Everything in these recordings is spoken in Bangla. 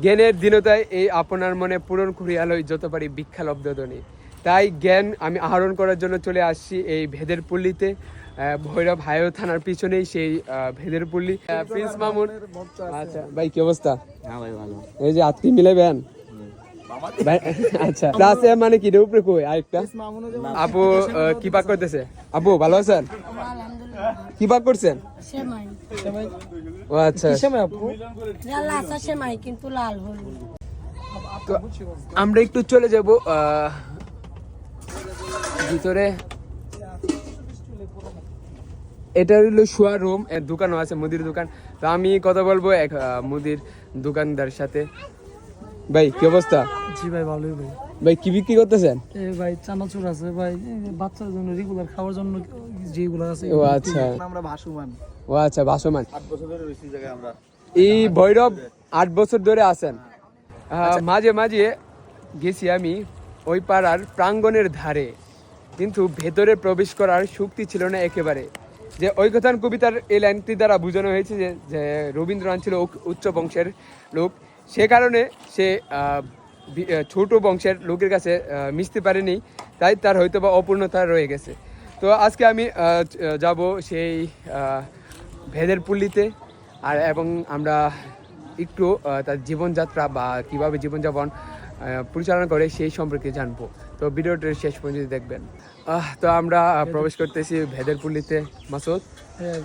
জ্ঞানের দীনতায় এই আপনার মনে পূরণ করিয়ালই যত পারি ভিক্ষা লব্ধধ্বনি তাই জ্ঞান আমি আহরণ করার জন্য চলে আসছি এই ভেদের পল্লীতে ভৈরব হায়ো থানার পিছনেই সেই ভেদের পল্লী প্রিন্স মামুন। আচ্ছা ভাই কি অবস্থা? হ্যাঁ ভাই ভালো। এই যে আত্মি মিলাবেন ভাই, আচ্ছা ক্লাসে মানে কি রে উপরে কই আরেকটা? আপু কি পাক করতেছে? আপু ভালো আছেন? কি পাক করছেন সেমাই। ও আচ্ছা। লাল আসা সেমাই কিন্তু লাল হলুদ আমরা একটু চলে যাব আহ, ভিতরে। এটা হলো শোয়ার রুম এর দোকানও আছে মুদির দোকান। তো আমি কথা বলব এক মুদির দোকানদার সাথে। ভাই কি অবস্থা? জি ভাই ভালোই ভাই। ভাই কি বিক্রি করতেছেন? এই ভাই চানাচুর আছে ভাই বাচ্চার জন্য রেগুলার খাওয়ার জন্য যেগুলো আছে ও আচ্ছা। আমরা ভাসুমান। ও আচ্ছা ভাসমান। আট বছর ধরে রয়েছি এই জায়গায় আমরা এই ভৈরব আট বছর ধরে আছেন। মাঝে মাঝে গেছি আমি ওই পাড়ার প্রাঙ্গণের ধারে। কিন্তু ভেতরে প্রবেশ করার শক্তি ছিল না একেবারে। যে ঐকথান কবিতার এই লাইনটি দ্বারা বোঝানো হয়েছে যে যে রবীন্দ্রনাথ ছিল উচ্চ বংশের লোক। সে কারণে সে ছোট বংশের লোকের কাছে মিশতে পারেনি তাই তার হয়তো বা অপূর্ণতা রয়ে গেছে। তো আজকে আমি যাব সেই ভেদের পল্লীতে আর এবং আমরা একটু তার জীবনযাত্রা বা কীভাবে জীবনযাপন পরিচালনা করে সেই সম্পর্কে জানব। তো ভিডিওটি শেষ পর্যন্ত দেখবেন। তো আমরা প্রবেশ করতেছি ভেদের পল্লীতে। মাসুদ?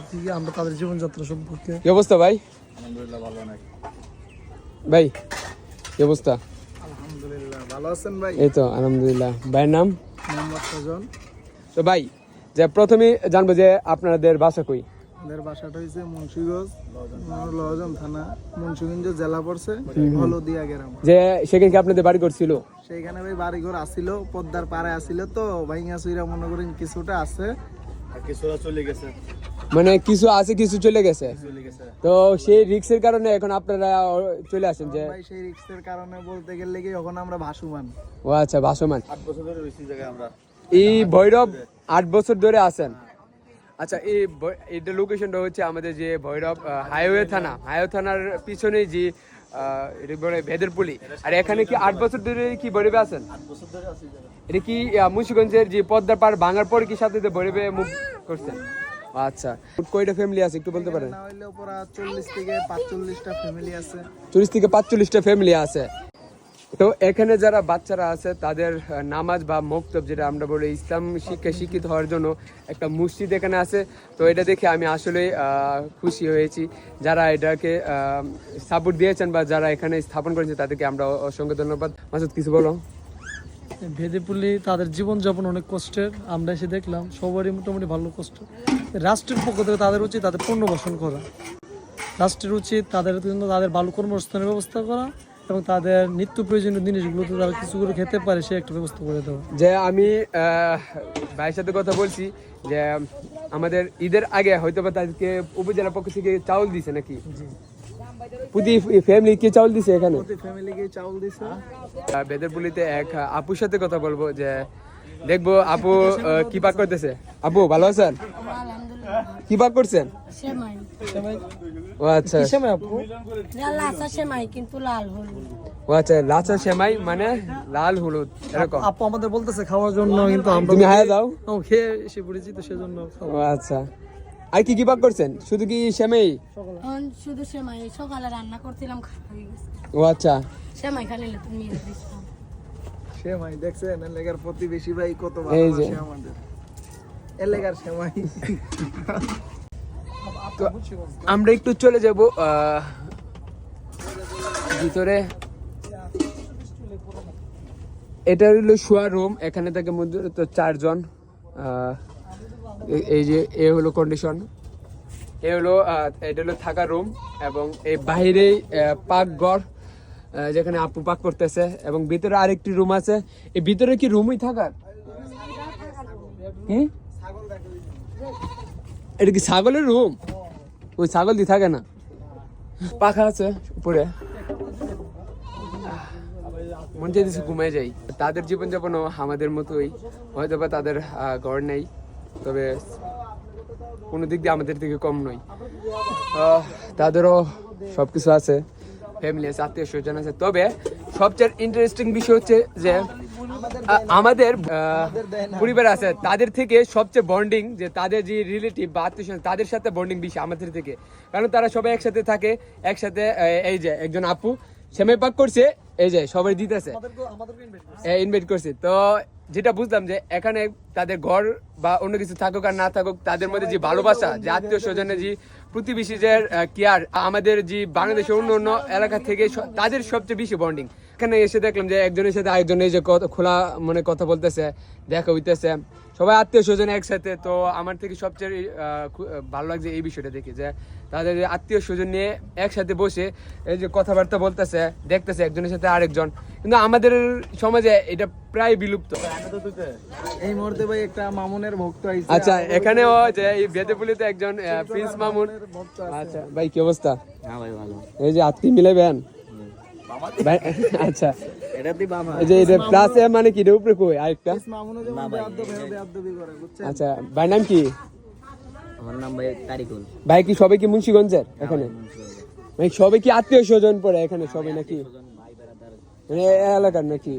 কি আমরা তাদের জীবনযাত্রা সম্পর্কে। কি অবস্থা ভাই? আলহামদুলিল্লাহ ভালো অনেক। ভাই কি অবস্থা? আলহামদুলিল্লাহ ভালো আছেন ভাই? এই তো আলহামদুলিল্লাহ। ভাইয়ের নাম? মোহাম্মদ সজন। তো ভাই যে প্রথমে জানব যে আপনাদের বাসা কই? আমাদের বাসাটা হয়েছে মুন্সিগঞ্জ লহজন থানা মুন্সিগঞ্জ জেলা পড়ছে হলদিয়া গ্রাম। যে সেখানে কি আপনাদের বাড়ি করছিল সেইখানে ভাই বাড়িঘর আসিল পদ্মার পাড়ে আসিল তো সুইরা মনে করেন কিছুটা আছে। মানে কিছু আছে কিছু চলে গেছে? তো সেই রিক্সের কারণে এখন আপনারা চলে আসেন যে সেই রিক্সের কারণে বলতে গেলে কি এখন আমরা ভাসুমান। ও আচ্ছা ভাসমান। আট বছর ধরে রয়েছি এই জায়গায় আমরা। এই ভৈরব আট বছর ধরে আছেন। আচ্ছা এই এইটা লোকেশনটা হচ্ছে আমাদের যে ভৈরব হাইওয়ে থানা। হাইওয়ে থানার পিছনে যে ভেদেরপুলি। আর এখানে কি আট বছর ধরে কি ভৈরবে আছেন? বছর ধরে আছি এটা কি মুন্সিগঞ্জের যে পদ্মার পার ভাঙার পর কি সাথে মুভ করছেন? আচ্ছা। কয়টা ফ্যামিলি আছে একটু বলতে পারেন? না হইলে পুরা চল্লিশ থেকে পাঁচচল্লিশটা ফ্যামিলি আছে। চল্লিশ থেকে পাঁচচল্লিশটা ফ্যামিলি আছে। তো এখানে যারা বাচ্চারা আছে তাদের নামাজ বা মক্তব যেটা আমরা বলি ইসলাম শিক্ষা শিক্ষিত হওয়ার জন্য একটা মসজিদ এখানে আছে। তো এটা দেখে আমি আসলে খুশি হয়েছি। যারা এটাকে সাপোর্ট দিয়েছেন বা যারা এখানে স্থাপন করেছে তাদেরকে আমরা অসংখ্য ধন্যবাদ। মাসুদ কিছু বলো? ভেদেপুলি তাদের জীবনযাপন অনেক কষ্টের। আমরা এসে দেখলাম সবারই মোটামুটি ভালো কষ্ট। রাষ্ট্রের পক্ষ থেকে তাদের উচিত তাদের পুনর্বাসন করা। রাষ্ট্রের উচিত তাদের জন্য তাদের ভালো কর্মস্থানের ব্যবস্থা করা এবং তাদের নিত্য প্রয়োজনীয় জিনিসগুলোতে তারা কিছু করে খেতে পারে সে একটা ব্যবস্থা করে দেওয়া। যে আমি ভাইয়ের সাথে কথা বলছি যে আমাদের ঈদের আগে হয়তো বা তাদেরকে উপজেলা পক্ষ থেকে চাউল দিছে নাকি? প্রতি ফ্যামিলি কে চাউল দিছে এখানে? প্রতি ফ্যামিলিকে চাউল দিছে। আহ, বেদেরপুলিতে এক আপুর সাথে কথা বলব যে দেখব আপু কি পাক করতেছে? আপু ভালো আছেন? কি পাক করছেন? ও আচ্ছা। সময় আপু? লাল সেমাই কিন্তু লাল হলুদ। ও আচ্ছা লাচা সেমাই মানে লাল হলুদ এরকম। আপু আমাদের বলতেছে খাওয়ার জন্য কিন্তু আমরা তুমি হায়া যাও। ও খেয়ে এসে পড়েছি তো সেজন্য ও আচ্ছা। আর কি কি পাক করছেন? শুধু কি সেমাই? শুধু সেমাই সকালে রান্না করছিলাম হয়ে ও আচ্ছা। সেমাই খালি তুমি সেমাই দেখছেন এলাকার প্রতিবেশী ভাই কত। ভালোবাসে আমাদের। এলাকার সেমাই। তো আমরা একটু চলে যাব আহ, ভিতরে। এটা হলো শোয়ার রুম এখানে থেকে মধ্যে তো চারজন এই যে, এ হলো কন্ডিশন এ হলো এটা হলো থাকার রুম এবং এই বাইরেই পাকঘর যেখানে আপু পাক করতেছে এবং ভিতরে আরেকটি রুম আছে। এই ভিতরে কি রুমই থাকার? হুম? এটা কি ছাগলের রুম ওই ছাগল দিয়ে থাকে না? পাখা আছে উপরে। মন চাইতেছে ঘুমায় যাই। তাদের জীবনযাপনও আমাদের মতোই। হয়তো বা তাদের ঘর নেই। তবে কোনো দিক দিয়ে আমাদের থেকে কম নই তাদেরও সব কিছু আছে ফ্যামিলি আছে, আত্মীয় স্বজন আছে। তবে সবচেয়ে ইন্টারেস্টিং বিষয় হচ্ছে যে আমাদের পরিবার আছে, তাদের থেকে সবচেয়ে বন্ডিং যে তাদের যে রিলেটিভ বা আত্মীয় তাদের সাথে বন্ডিং বেশি আমাদের থেকে। কারণ তারা সবাই একসাথে থাকে, একসাথে এই যে একজন আপু সেমাই পাক করছে, এই যে সবাই দিতেছে ইনভাইট করছে। তো যেটা বুঝলাম যে এখানে তাদের ঘর বা অন্য কিছু থাকুক আর না থাকুক, তাদের মধ্যে যে ভালোবাসা, যে আত্মীয় স্বজনের যে প্রতিবেশীদের কেয়ার আমাদের যে বাংলাদেশের অন্য অন্য এলাকা থেকে তাদের সবচেয়ে বেশি বন্ডিং এখানে এসে দেখলাম যে একজনের সাথে আরেকজনের যে খোলা মনে কথা বলতেছে দেখা হইতেছে। সবাই আত্মীয় স্বজন একসাথে তো আমার থেকে সবচেয়ে ভালো লাগছে এই বিষয়টা দেখি যে তাদের আত্মীয় স্বজন নিয়ে একসাথে বসে এই যে কথাবার্তা বলতেছে দেখতেছে একজনের সাথে আরেকজন। কিন্তু আমাদের সমাজে এটা প্রায় বিলুপ্ত। এই মুহূর্তে ভাই একটা মামুনের ভক্ত আইছে। আচ্ছা এখানেও যে এই বেদেপুলিতে একজন প্রিন্স মামুন। ভক্ত আচ্ছা ভাই কি অবস্থা? হ্যাঁ ভাই ভালো। এই যে আত্মীয় মিলাইবেন ভাই আচ্ছা। এটা দি বামা এই যে এটা প্লাস এ মানে কি? উপরে কই? আরেকটা? মামুনও যেমন বেয়াদ্দ করে বুঝছেন? আচ্ছা ভাই নাম কি? আমার নাম ভাই তারিকুল। ভাই কি সবাই কি মুন্সিগঞ্জের এখানে? ভাই সবাই কি আত্মীয় স্বজন পড়ে এখানে সবাই নাকি? মানে এ এলাকার নাকি?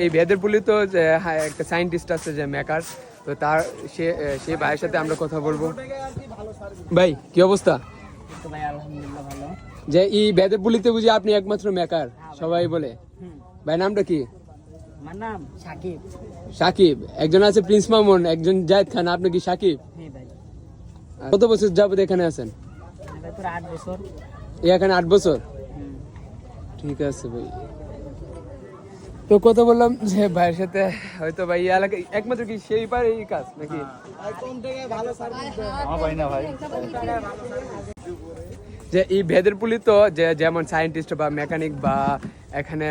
এই ভেদের পুলি তো যে হ্যাঁ, একটা সায়েন্টিস্ট আছে যে মেকার তো তার সে সেই ভাইয়ের সাথে আমরা কথা বলব। ভাই কি অবস্থা? ভাই আলহামদুলিল্লাহ ভালো। যে এই ভেদের পুলিতে বুঝি আপনি একমাত্র মেকার সবাই বলে। ভাই নামটা কি? আমার নাম সাকিব। সাকিব। একজন আছে প্রিন্স মামুন একজন জায়েদ খান আপনি কি সাকিব? হ্যাঁ কত বছর যাবত এখানে আছেন? এখানে আট বছর? ঠিক আছে ভাই। তো কথা বললাম যে ভাইয়ের সাথে হয়তো ভাই এই এলাকায় একমাত্র কি সেই পারে এই কাজ নাকি? ভালো সার্ভিস ভাই না ভাই। যে এই ভেদের পুলি তো যে যেমন সায়েন্টিস্ট বা মেকানিক বা এখানে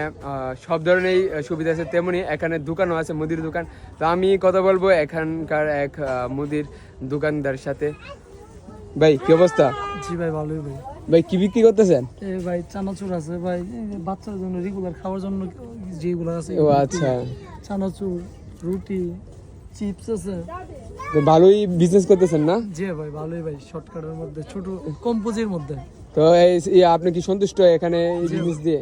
সব ধরনের সুবিধা আছে তেমনি এখানে দোকানও আছে মুদির দোকান। তো আমি কথা বলব এখানকার এক মুদির দোকানদার সাথে। ভাই কি অবস্থা? জি ভাই ভালোই ভাই। ভাই কি বিক্রি করতেছেন? ভাই চানাচুর আছে ভাই। বাচ্চার জন্য রেগুলার খাওয়ার জন্য যেগুলো আছে ও আচ্ছা। চানাচুর রুটি চিপস আছে। ভালোই বিজনেস করতেছেন না? জি ভাই ভালোই ভাই শর্টকাটের মধ্যে ছোট কম পুঁজির মধ্যে। তো এই আপনি কি সন্তুষ্ট এখানে এই জিনিস দিয়ে?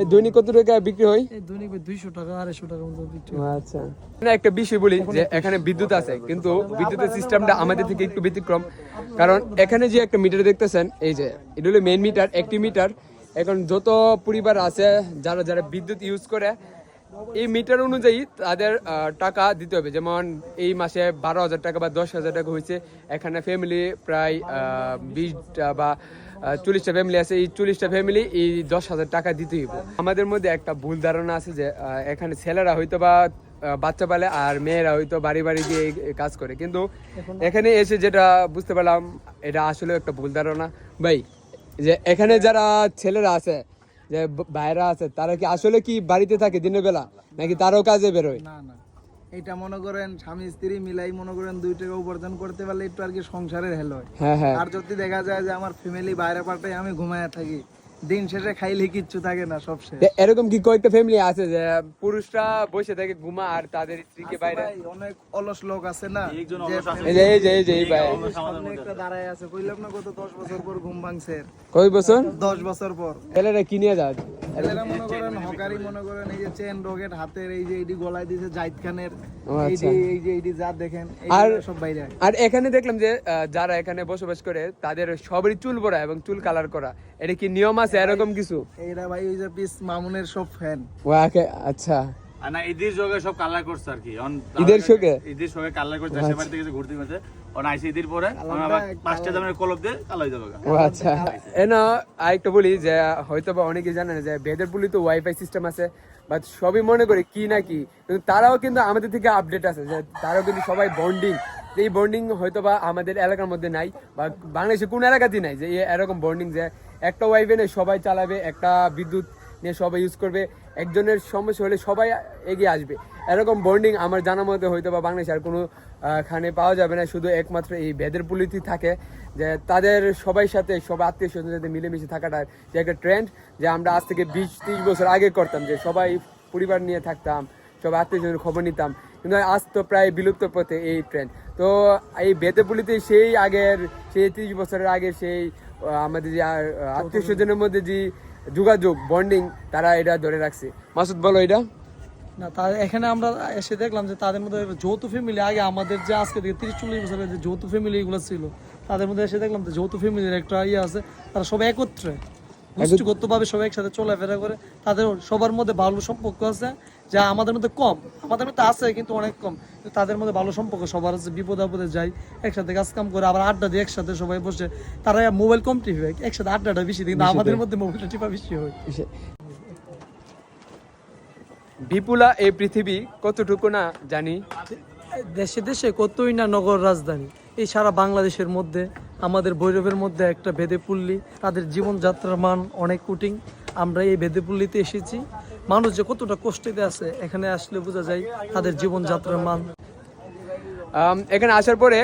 এই দৈনিক কত টাকা বিক্রি হয়? এই দৈনিক ভাই দুইশো টাকা আড়াইশো টাকার মতো বিক্রি। আচ্ছা। না একটা বিষয় বলি যে এখানে বিদ্যুৎ আছে কিন্তু বিদ্যুতের সিস্টেমটা আমাদের থেকে একটু ব্যতিক্রম। কারণ এখানে যে একটা মিটার দেখতেছেন এই যে এটা হলো মেইন মিটার একটি মিটার এখন যত পরিবার আছে যারা যারা বিদ্যুৎ ইউজ করে এই মিটার অনুযায়ী তাদের টাকা দিতে হবে। যেমন এই মাসে বারো হাজার টাকা বা দশ হাজার টাকা হয়েছে। এখানে ফ্যামিলি প্রায় বিশটা বা চল্লিশটা ফ্যামিলি আছে। এই চল্লিশটা ফ্যামিলি এই দশ হাজার টাকা দিতেই হবে। আমাদের মধ্যে একটা ভুল ধারণা আছে যে এখানে ছেলেরা হয়তো বা বাচ্চা পালে আর মেয়েরা হয়তো বাড়ি বাড়ি গিয়ে কাজ করে। কিন্তু এখানে এসে যেটা বুঝতে পারলাম, এটা আসলে একটা ভুল ধারণা। ভাই, যে এখানে যারা ছেলেরা আছে যে বাইরে আছে তারা কি আসলে কি বাড়িতে থাকে দিনের বেলা নাকি তারও কাজে বেরোয়? না না। এটা মনে করেন স্বামী স্ত্রী মিলাই মনে করেন দুই টাকা উপার্জন করতে পারলে একটু আর কি সংসারের হেল হয়। হ্যাঁ হ্যাঁ। আর যদি দেখা যায় যে আমার ফ্যামিলি বাইরে পাঠাই আমি ঘুমায় থাকি দিন শেষে খাইলে কিচ্ছু থাকে না সব শেষ। এরকম কি কয়েকটা ফ্যামিলি আছে যে পুরুষরা বসে থাকে ঘুমা আর তাদের স্ত্রীকে বাইরে? অনেক অলস লোক আছে না? এই যে এই যে এই যে এই ভাই। একটা দাঁড়ায় আছে। কইলাম না কত দশ বছর পর ঘুম ভাঙছে। কয় বছর? দশ বছর পর। ছেলেরা কি নিয়ে যায়? ছেলেরা মনে করেন হকারি মনে করেন এই যে চেন রকেট হাতের এই যে এইটি গলায় দিয়েছে জাহিদ খানের। এই আচ্ছা। যে এই যে এইটি যা দেখেন আর- আর সব বাইরে আর এখানে দেখলাম যে যারা এখানে বসবাস করে তাদের সবারই চুল বড়া এবং চুল কালার করা। এটা কি নিয়ম আছে এরকম কিছু? এইটা ভাই ওই যে পিস মামুনের সব ফ্যান ও আকে আচ্ছা। আর না ঈদের যোগে সব কালার করছে আর কি। ঈদের শোকে? ঈদের শোকে কালার করছে বাড়ি থেকে ঘুরতে গেছে অন আইসি ঈদের পরে আমরা আবার পাঁচটা দামের কলব দিয়ে কালাই যাবে ও আচ্ছা। এনা আরেকটা বলি যে হয়তো বা অনেকে জানে না যে বেদের পুলি তো ওয়াইফাই সিস্টেম আছে বাট সবই মনে করে কি না কি। কিন্তু তারাও কিন্তু আমাদের থেকে আপডেট আছে যে তারাও কিন্তু সবাই বন্ডিং এই বন্ডিং হয়তো বা আমাদের এলাকার মধ্যে নাই বা বাংলাদেশে কোন এলাকাতেই নাই যে এরকম বন্ডিং যে একটা ওয়াইফে নেই, সবাই চালাবে, একটা বিদ্যুৎ নিয়ে সবাই ইউজ করবে। একজনের সমস্যা হলে সবাই এগিয়ে আসবে। এরকম বন্ডিং আমার জানা মতে হয়তো বা বাংলাদেশে আর কোনো খানে পাওয়া যাবে না। শুধু একমাত্র এই বেদের পুলিতি থাকে যে তাদের সবাই সাথে, সবাই আত্মীয় স্বজনের সাথে মিলেমিশে থাকাটা যে একটা ট্রেন্ড যে আমরা আজ থেকে বিশ, ত্রিশ বছর আগে করতাম যে সবাই পরিবার নিয়ে থাকতাম, সবাই আত্মীয় স্বজনের খবর নিতাম। কিন্তু আজ তো প্রায় বিলুপ্ত পথে এই ট্রেন্ড তো এই বেদেপুলিতে সেই আগের, সেই ত্রিশ বছরের আগের সেই আমাদের যে আত্মীয় স্বজনের মধ্যে যে যোগাযোগ বন্ডিং তারা এটা ধরে রাখছে। মাসুদ বলো এটা। না তা এখানে আমরা এসে দেখলাম যে তাদের মধ্যে যৌথ ফ্যামিলি আগে আমাদের যে আজকে থেকে তিরিশ চল্লিশ বছরের যে যৌথ ফ্যামিলি এগুলো ছিল তাদের মধ্যে এসে দেখলাম যে যৌথ ফ্যামিলির একটা ইয়ে আছে তারা সবাই একত্রে গোষ্ঠীগতভাবে সবাই একসাথে চলাফেরা করে তাদের সবার মধ্যে ভালো সম্পর্ক আছে যা আমাদের মধ্যে কম। আমাদের মধ্যে আছে কিন্তু অনেক কম। তাদের মধ্যে ভালো সম্পর্ক সবার আছে বিপদ আপদে যাই একসাথে কাজ কাম করে আবার আড্ডা দিয়ে একসাথে সবাই বসে। তারা মোবাইল কম টিপে একসাথে আড্ডাটা বেশি কিন্তু আমাদের মধ্যে মোবাইলটা টিপা বেশি হয়। বিপুলা এই পৃথিবী কতটুকু না জানি। দেশে দেশে কতই না নগর রাজধানী। এই সারা বাংলাদেশের মধ্যে আমাদের ভৈরবের মধ্যে একটা বেদেপল্লী তাদের জীবনযাত্রার মান অনেক কুটিং আমরা এই বেদেপল্লীতে এসেছি। মানুষ যে কতটা কষ্টেতে আছে এখানে আসলে বোঝা যায় তাদের জীবনযাত্রার মান। এখানে আসার পরে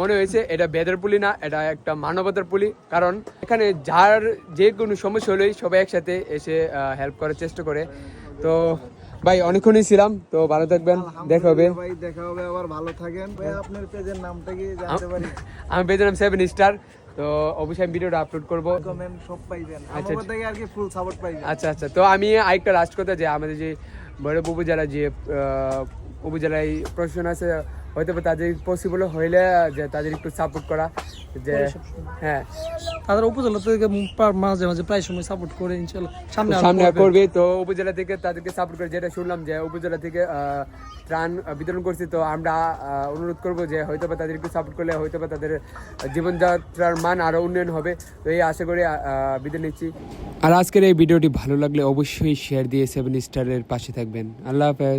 মনে হয়েছে এটা বেদের পুলি না এটা একটা মানবতার পুলি। কারণ এখানে যার যে কোনো সমস্যা হলেই সবাই একসাথে এসে হেল্প করার চেষ্টা করে। তো ভাই অনেকক্ষণই ছিলাম তো ভালো থাকবেন দেখা হবে। ভাই দেখা হবে আবার ভালো থাকেন। ভাই আপনার পেজের নামটা কি জানতে পারি? আমি পেয়েছিলাম সেভেন স্টার তো অবশ্যই আমি ভিডিওটা আপলোড করব। সব পাইবেন। আচ্ছা, থেকে আর কি ফুল সাপোর্ট পাইবেন। আচ্ছা আচ্ছা। তো আমি আরেকটা লাস্ট কথা যে আমাদের যে ভৈরব উপজেলা যে আহ, উপজেলায় প্রশাসন আছে হয়তো বা তাদের পসিবল হইলে যে তাদের একটু সাপোর্ট করা যে হ্যাঁ তাদের উপজেলা থেকে মাঝে মাঝে প্রায় সময় সাপোর্ট করে ইনশাল্লাহ। সামনে সামনে করবে। তো উপজেলা থেকে তাদেরকে সাপোর্ট করে যেটা শুনলাম যে উপজেলা থেকে আহ, ত্রাণ বিতরণ করছি তো আমরা আহ, অনুরোধ করব যে হয়তো বা তাদের একটু সাপোর্ট করলে হয়তো বা তাদের জীবনযাত্রার মান আরও উন্নয়ন হবে। তো এই আশা করে আহ, বিদায় নিচ্ছি। আর আজকের এই ভিডিওটি ভালো লাগলে অবশ্যই শেয়ার দিয়ে সেভেন স্টারের পাশে থাকবেন। আল্লাহ হাফেজ।